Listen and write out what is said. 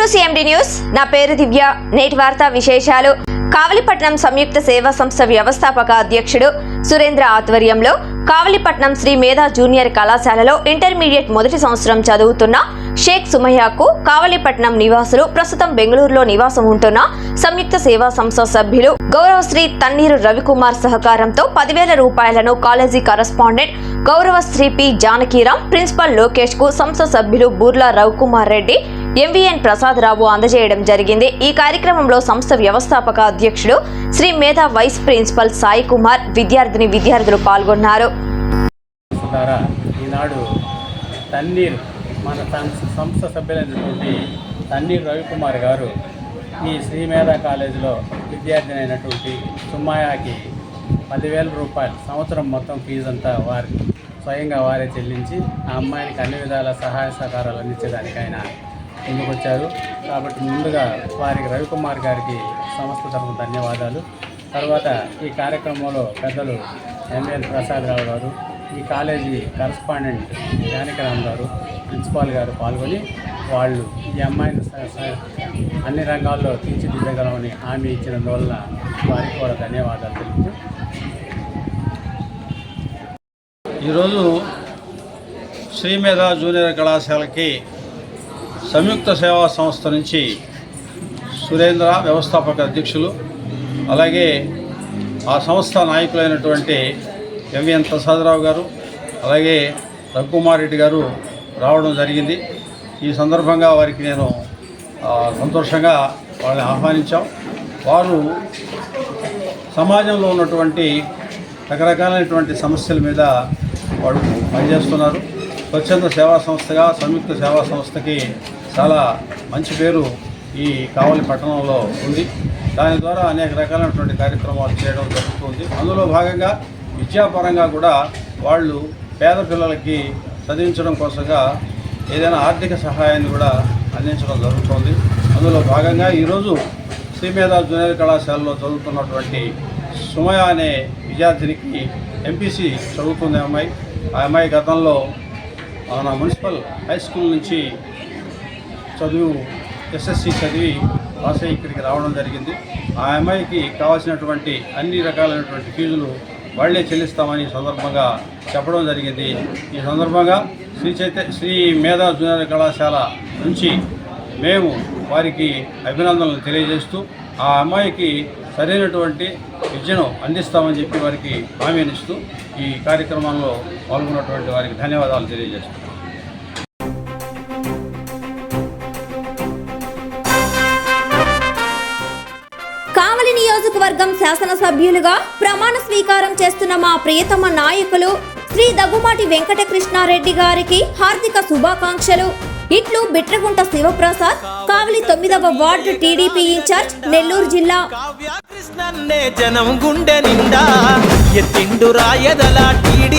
To CMD news. నా పేరు దివ్య. నేటి వార్తా విశేషాలు. కావలిపట్నం సంయుక్త సేవా సంస్థ వ్యవస్థాపక అధ్యక్షుడు సురేంద్ర ఆధ్వర్యంలో కావలిపట్నం శ్రీ మేధా జూనియర్ కళాశాలలో ఇంటర్మీడియట్ మొదటి సంవత్సరం చదువుతున్న షేక్ సుమయ్యకు కావలిపట్నం నివాసులు ప్రస్తుతం బెంగళూరులో నివాసం ఉంటున్న సంయుక్త సేవా సంస్థ సభ్యులు గౌరవశ్రీ తన్నీరు రవికుమార్ సహకారంతో పదివేల రూపాయలను కాలేజీ కరస్పాండెంట్ గౌరవశ్రీ పి జానకీరాం ప్రిన్సిపల్ లోకేష్కు సంస్థ సభ్యులు బూర్లా రవికుమార్ రెడ్డి ఎంవీఎన్ ప్రసాదరావు అందజేయడం జరిగింది. ఈ కార్యక్రమంలో సంస్థ వ్యవస్థాపక అధ్యక్షుడు శ్రీ మేధా వైస్ ప్రిన్సిపల్ సాయి కుమార్ విద్యార్థిని విద్యార్థులు పాల్గొన్నారు. ఈనాడు తన్నీర్ మన సం- సంస్థ సభ్యులైనటువంటి తన్నీర్ రవికుమార్ గారు ఈ శ్రీమేధ కాలేజీలో విద్యార్థిని అయినటువంటి సుమ్మాయాకి పదివేల రూపాయలు సంవత్సరం మొత్తం ఫీజు అంతా వారి స్వయంగా వారే చెల్లించి ఆ అమ్మాయికి అన్ని విధాల సహాయ సహకారాలు అందించడానికి ఆయన ముందుకొచ్చారు కాబట్టి ముందుగా వారికి రవికుమార్ గారికి సంస్థ తరఫున ధన్యవాదాలు. తర్వాత ఈ కార్యక్రమంలో పెద్దలు ఎంఎన్ ప్రసాదరావు గారు ఈ కాలేజీ కరస్పాండెంట్ జానకిరామ్ గారు ప్రిన్సిపాల్ గారు పాల్గొని వాళ్ళు ఈ అమ్మాయిని అన్ని రంగాల్లో తీర్చిదిద్దగలమని హామీ ఇచ్చినందువల్ల వారికి కూడా ధన్యవాదాలు తెలుపుతూ. ఈరోజు శ్రీమేధ జూనియర్ కళాశాలకి సంయుక్త సేవా సంస్థ నుంచి సురేంద్ర వ్యవస్థాపక అధ్యక్షులు అలాగే ఆ సంస్థ నాయకులైనటువంటి ఎంవిఎన్ ప్రసాదరావు గారు అలాగే రఘుకుమార్ రెడ్డి గారు రావడం జరిగింది. ఈ సందర్భంగా వారికి నేను సంతోషంగా వాళ్ళని ఆహ్వానించాం. వారు సమాజంలో ఉన్నటువంటి రకరకాలైనటువంటి సమస్యల మీద వాళ్ళు పనిచేస్తున్నారు. స్వచ్ఛంద సేవా సంస్థగా సంయుక్త సేవా సంస్థకి చాలా మంచి పేరు ఈ కావలి పట్టణంలో ఉంది. దాని ద్వారా అనేక రకాలైనటువంటి కార్యక్రమాలు చేయడం జరుగుతుంది. అందులో భాగంగా విద్యాపరంగా కూడా వాళ్ళు పేద పిల్లలకి చదివించడం కోసంగా ఏదైనా ఆర్థిక సహాయాన్ని కూడా అందించడం జరుగుతుంది. అందులో భాగంగా ఈరోజు శ్రీమేధ జూనియర్ కళాశాలలో చదువుతున్నటువంటి సుమయ అనే విద్యార్థినికి ఎంపీసీ చదువుతుంది అమ్మాయి. ఆ అమ్మాయి గతంలో మన మున్సిపల్ హై స్కూల్ నుంచి చదువు ఎస్ఎస్సి చదివి పాస్ అయ్యి ఇక్కడికి రావడం జరిగింది. ఆ అమ్మాయికి కావాల్సినటువంటి అన్ని రకాలైనటువంటి ఫీజులు వాళ్ళే చెల్లిస్తామని సందర్భంగా చెప్పడం జరిగింది. ఈ సందర్భంగా శ్రీ చైత శ్రీ మేధా జూనియర్ కళాశాల నుంచి మేము వారికి అభినందనలు తెలియజేస్తూ ఆ అమ్మాయికి సరైనటువంటి విద్యను అందిస్తామని చెప్పి వారికి హామీనిస్తూ ఈ కార్యక్రమంలో పాల్గొన్నటువంటి వారికి ధన్యవాదాలు తెలియజేస్తున్నాను కావలి నియోజకవర్గం శాసనసభ్యులుగా ప్రమాణ స్వీకారం చేస్తున్న మా ప్రియతమ నాయకులు శ్రీ దగ్గుమాటి వెంకటకృష్ణారెడ్డి గారికి హార్దిక శుభాకాంక్షలు. ఇట్లు బిట్రగుంట శివప్రసాద్ కావలి తొమ్మిదవ వార్డు టీడీపీ ఇన్ఛార్జ్ నెల్లూరు జిల్లా. కావ్య కృష్ణన్నే జనం గుండె నిండా ఎత్తిండు రాయదల టీడీ